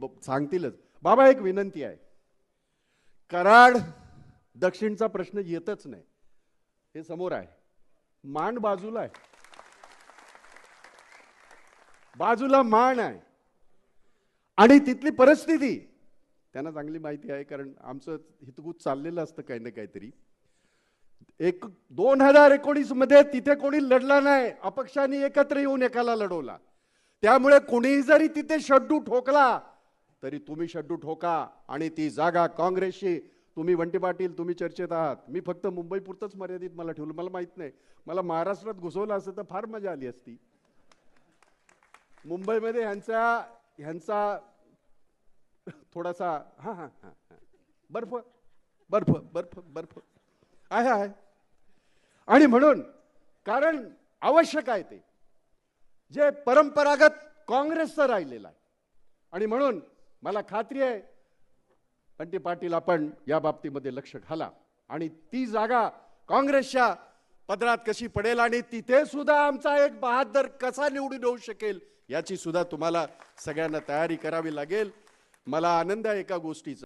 सांगतीलच. बाबा एक विनंती आहे. कराड दक्षिणचा प्रश्न येतच नाही. हे समोर आहे. मांड बाजूला आहे. बाजूला मान आहे. आणि तिथली परिस्थिती त्यांना चांगली माहिती आहे कारण आमचं हितगुज चाललेलं असतं काही ना काहीतरी. एक दोन हजार एकोणीसमध्ये तिथे कोणी लढला नाही. अपक्षांनी एकत्र येऊन एकाला लढवला. त्यामुळे कोणीही जरी तिथे शड्डू ठोकला तरी तुम्ही शड्डू ठोका आणि ती जागा काँग्रेसची तुम्ही वंटी पाटील तुम्ही चर्चेत आहात. मी फक्त मुंबईपुरतंच मर्यादित मला ठेवलं. मला माहीत नाही. मला महाराष्ट्रात घुसवलं असतं तर फार मजा आली असती. मुंबईमध्ये ह्यांचा ह्यांचा थोडासा हां हा हा हा. बर्फ बर्फ बर्फ बर्फ. आहे आहे. आणि म्हणून कारण आवश्यक आहे ते. जे परंपरागत काँग्रेसचं राहिलेलं आहे. आणि म्हणून मला खात्री आहे. बंटी पाटील आपण या बाबतीमध्ये लक्ष घाला. आणि ती जागा काँग्रेसच्या पदरात कशी पडेल आणि तिथे सुद्धा आमचा एक बहादर कसा निवडून येऊ शकेल याची सुद्धा तुम्हाला सगळ्यांना तयारी करावी लागेल. मला आनंद आहे एका गोष्टीचा.